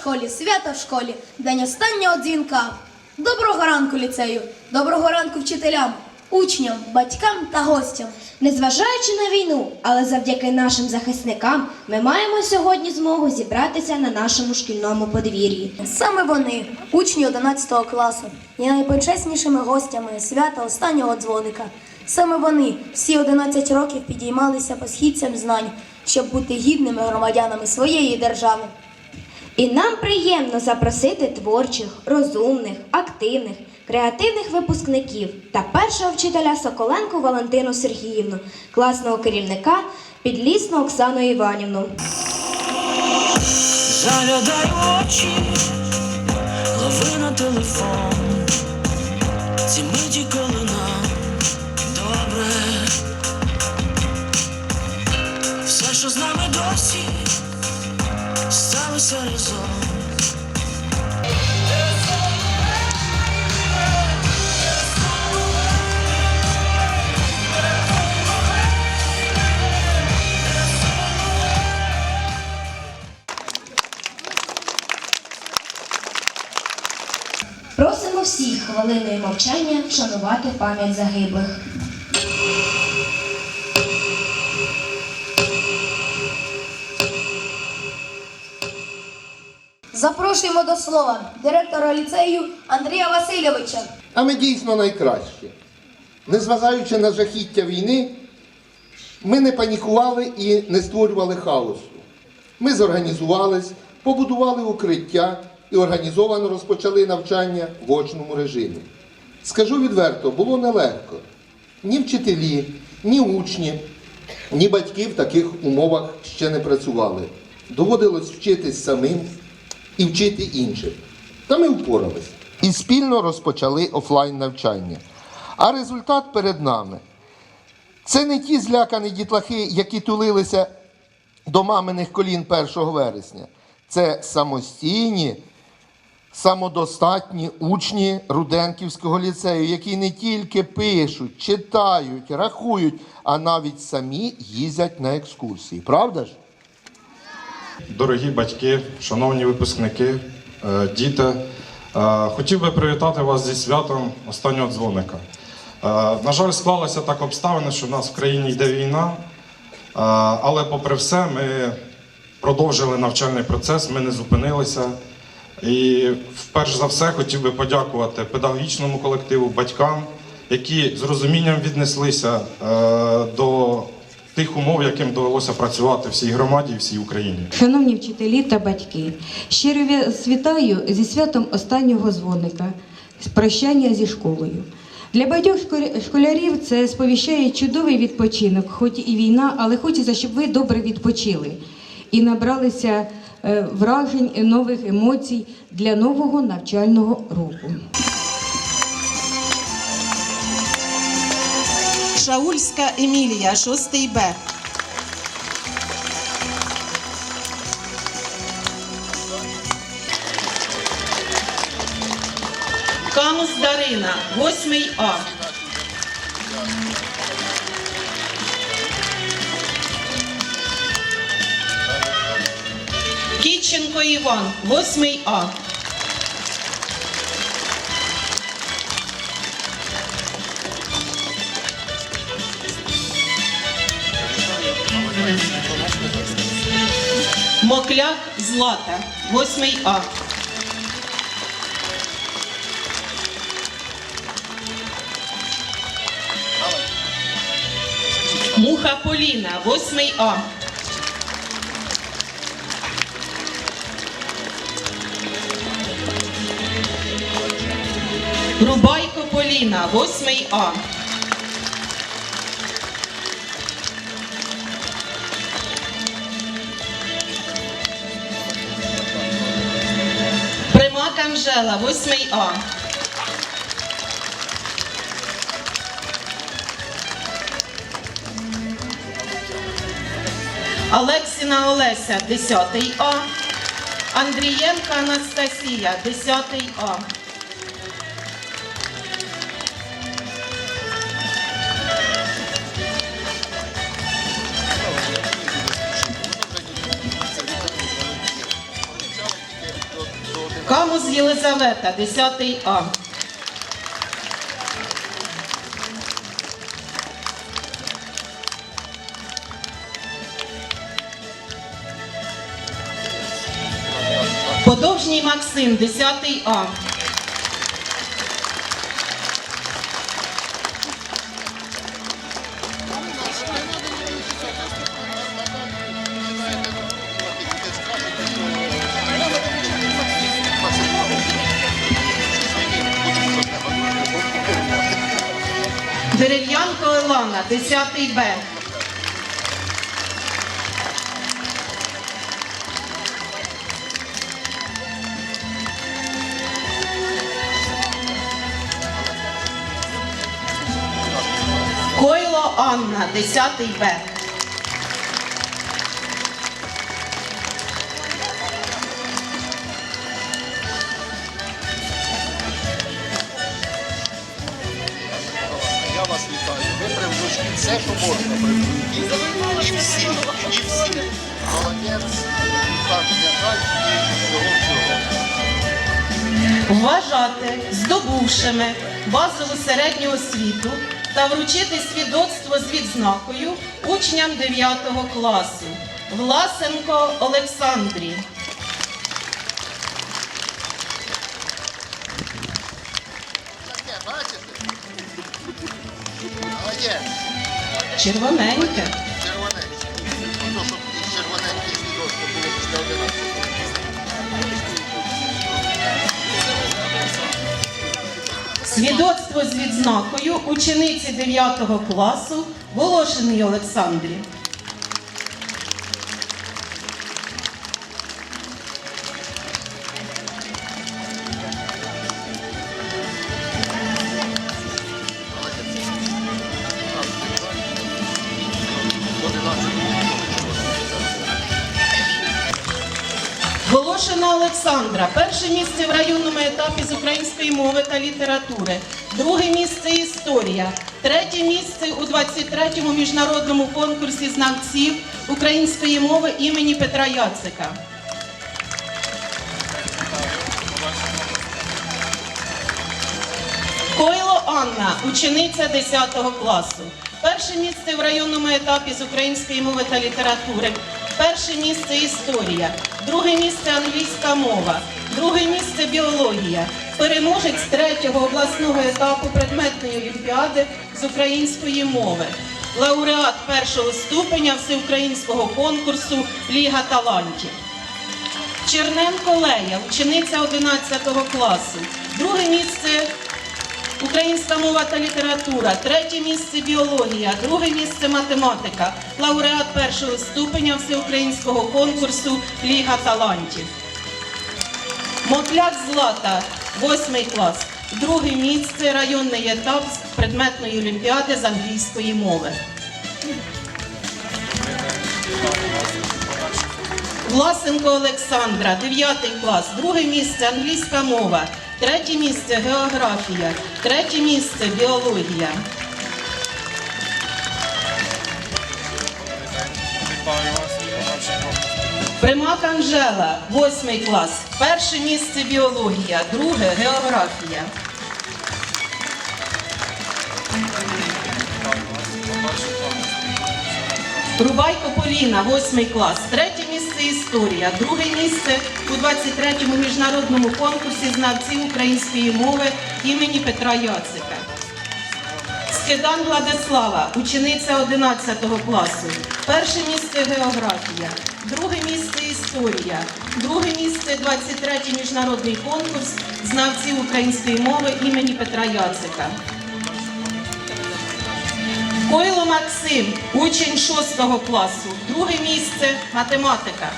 школі, свято в школі, день останнього дзвінка. Доброго ранку ліцею, доброго ранку вчителям, учням, батькам та гостям. Незважаючи на війну, але завдяки нашим захисникам ми маємо сьогодні змогу зібратися на нашому шкільному подвір'ї. Саме вони, учні 11 класу, є найпочеснішими гостями свята останнього дзвоника. Саме вони всі 11 років підіймалися по східцям знань, щоб бути гідними громадянами своєї держави. І нам приємно запросити творчих, розумних, активних, креативних випускників та першого вчителя Соколенко Валентину Сергіївну, класного керівника Підлісну Оксану Іванівну. Заглядай очі, лови на телефон. Ці миті, коли Просимо всіх хвилиною мовчання вшанувати пам'ять загиблих. Запрошуємо до слова директора ліцею Андрія Васильовича. А ми дійсно найкращі. Незважаючи на жахіття війни, ми не панікували і не створювали хаосу. Ми зорганізувались, побудували укриття і організовано розпочали навчання в очному режимі. Скажу відверто, було нелегко. Ні вчителі, ні учні, ні батьки в таких умовах ще не працювали. Доводилось вчитись самим і вчити інших. Та ми впорались. І спільно розпочали офлайн навчання. А результат перед нами. Це не ті злякані дітлахи, які тулилися до маминих колін 1 вересня. Це самостійні, самодостатні учні Руденківського ліцею, які не тільки пишуть, читають, рахують, а навіть самі їздять на екскурсії. Правда ж? Дорогі батьки, шановні випускники, е, діти, е, хотів би привітати вас зі святом останнього дзвоника. Е, На жаль, склалося так обставини, що в нас в країні йде війна, але попри все, ми продовжили навчальний процес, ми не зупинилися. І вперше за все хотів би подякувати педагогічному колективу, батькам, які з розумінням віднеслися до тих умов, яким довелося працювати всій громаді всій Україні. Шановні вчителі та батьки, щиро вас вітаю зі святом останнього дзвоника прощання зі школою. Для багатьох школярів- це сповіщає чудовий відпочинок, хоч і війна, але хочеться, щоб ви добре відпочили і набралися е, вражень нових емоцій для нового навчального року. Шаульська Емілія, 6 Б. Камус Дарина, 8 А. Кіченко Іван, 8 А. Мокляк Злата, 8 А. Муха Поліна, 8 А. Рубайко Поліна, 8 А. Анжела, 8 А. Алексіна Олеся, 10 А. Андрієнка Анастасія, 10 А. Камус Єлизавета, 10 А. Подовжній Максим, 10 А. Дерев'янко Олана, 10 Б. Койло Анна, 10 Б. Привжучки все, що можна привжуки. І всі, і всі. Так, нехай вважати здобувшими базову середню освіту та вручити свідоцтво з відзнакою учням 9 класу Власенко Олександрі. Червоненьке. Червоненький. Ну, щоб після 11. Свідоцтво з відзнакою учениці 9 класу Волошиної Олександрі. Української мови та літератури. Друге місце історія. Третє місце у 23-му міжнародному конкурсі знавців української мови імені Петра Яцика. Койло Анна, учениця 10 класу. Перше місце в районному етапі з української мови та літератури. Перше місце історія. Друге місце англійська мова. Друге місце біологія. Переможець третього обласного етапу предметної олімпіади з української мови. Лауреат першого ступеня всеукраїнського конкурсу Ліга талантів. Черненко Лея, учениця 11 класу. Друге місце Українська мова та література, третє місце біологія, друге місце математика, лауреат першого ступеня всеукраїнського конкурсу Ліга талантів. Мотляк Злата, восьмий клас, друге місце районний етап предметної олімпіади з англійської мови. Власенко Олександра, 9 клас, друге місце англійська мова, третє місце географія, третє місце біологія. Примак Анжела, 8 клас, перше місце біологія, друге географія. Рубайко Поліна, 8 клас, третє місце історія, друге місце у 23-му міжнародному конкурсі знавців української мови імені Петра Яцика. Скидан Владислава, учениця 11 класу. Перше місце географія, друге місце історія, друге місце 23-й міжнародний конкурс знавців української мови імені Петра Яцика. Койло Максим, учень 6 класу, друге місце математика.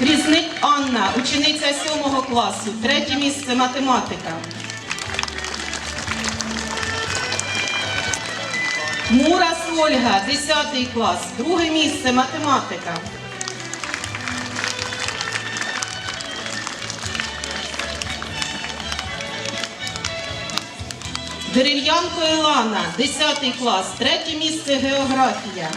Різник Анна, учениця 7 класу, третє місце математика. Мурас Ольга, 10 клас, друге місце математика. Дерев'янко Ілана, 10 клас, третє місце географія.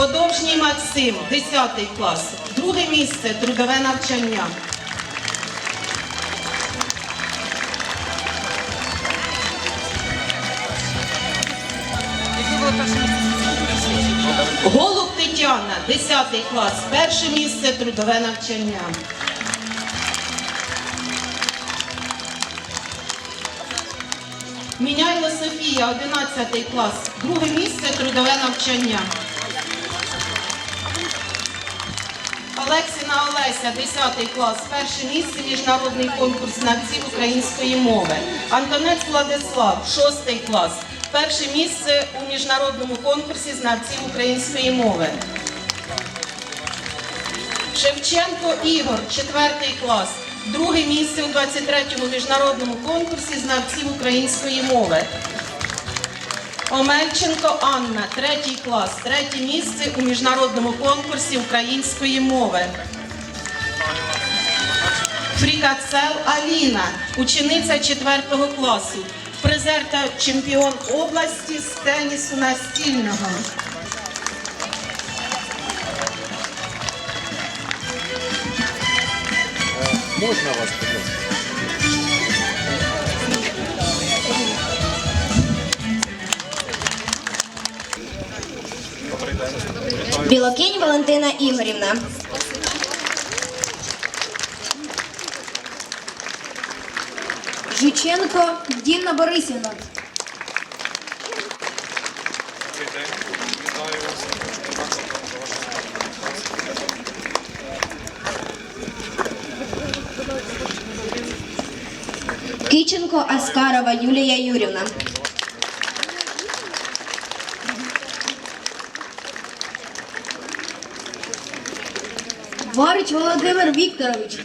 Подовжній Максим, 10 клас. Друге місце трудове навчання. Голуб Тетяна, 10 клас. Перше місце трудове навчання. Міняйло Софія, 11 клас. Друге місце трудове навчання. Олексіна Олеся, 10 клас. Перше місце міжнародний конкурс знавців української мови. Антонець Владислав, 6 клас. Перше місце у міжнародному конкурсі знавців української мови. Шевченко Ігор, 4 клас. Друге місце у 23-му міжнародному конкурсі знавців української мови. Омельченко Анна, третій клас, третє місце у міжнародному конкурсі української мови. Фрікацел Аліна, учениця 4 класу, призер та чемпіон області з тенісу настільного. Білокінь Валентина Ігорівна. Жученко Діна Борисівна. Киченко Аскарова Юлія Юрівна. Варич Володимир Вікторович.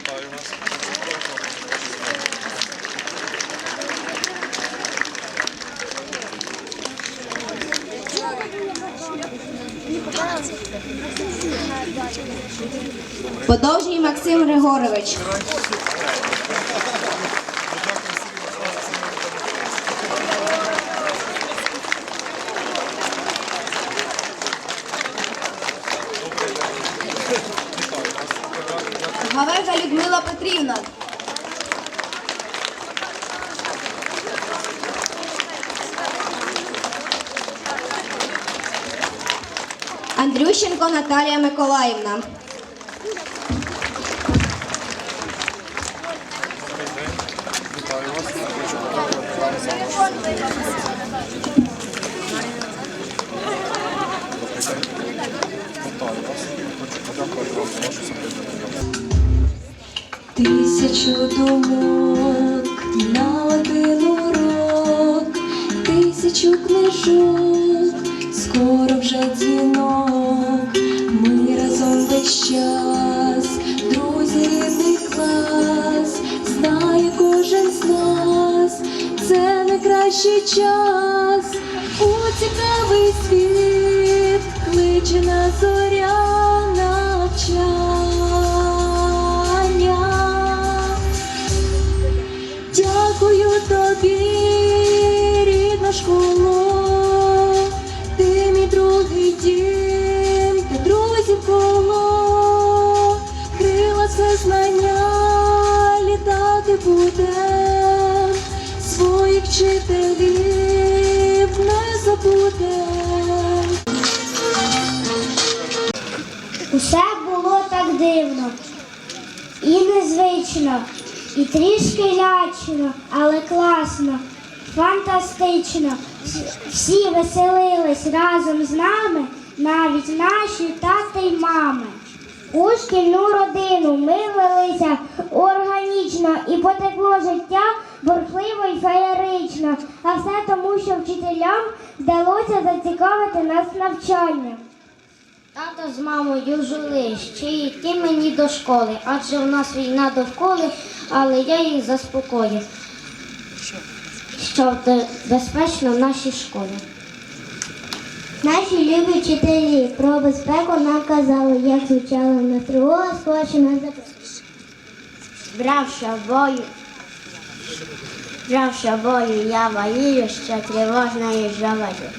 Подовжній Максим Григорович. Андрющенко Наталія Миколаївна. Тисячу думок на один урок, тисячу книжок, скоро вже дзвінок. Час, друзі, рідний клас, знає кожен з нас, це найкращий час, у цікавий світ кличе на зоря вчителів не забудем. Усе було так дивно і незвично, і трішки лячно, але класно, фантастично. Всі веселились разом з нами, навіть наші тати й мами. У шкільну родину ми велися органічно і потекло життя бурхливо й феєрично, а все тому, що вчителям вдалося зацікавити нас навчанням. Тато з мамою жили, ще йти мені до школи, адже у нас війна довкола, але я їх заспокоїв, що безпечно в нашій школі. Наші любі вчителі про безпеку нам казали, як звучала на тривога, сплачена за Брав бою, брав бою, я воюю, що тривожною жаваю.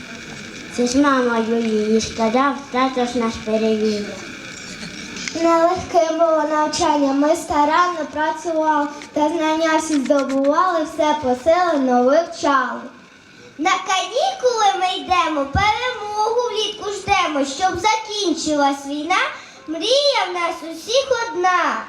Це з мамою її сказав, тато ж нас перевів. Нелегке було навчання, ми старанно працювали та знання всі здобували, все посилено вивчали. На канікули ми йдемо, перемогу влітку ждемо, щоб закінчилась війна, мрія в нас усіх одна.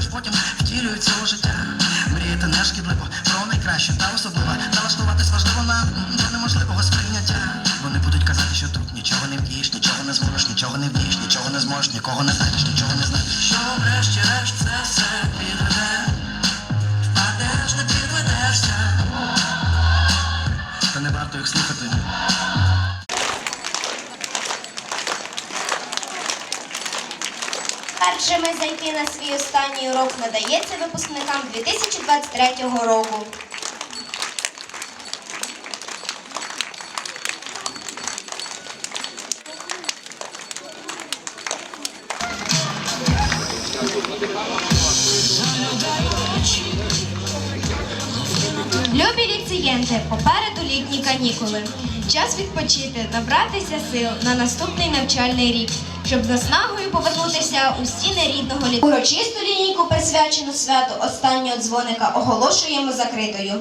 Дуже потім втілюється у життя. Мріяти не шкідливо, про найкраще та особливо. Налаштуватись важливо на до неможливого сприйняття. Вони будуть казати, що тут нічого не вдієш, нічого не зможеш, нічого не вдієш, нічого не зможеш, нікого не знайдеш, на свій останній урок надається випускникам 2023 року. Любі ліцієнти, попереду літні канікули. Час відпочити, набратися сил на наступний навчальний рік, щоб за снагою повернутися у стіни рідного ліцею. Урочисту лінійку, присвячену святу останнього дзвоника, оголошуємо закритою.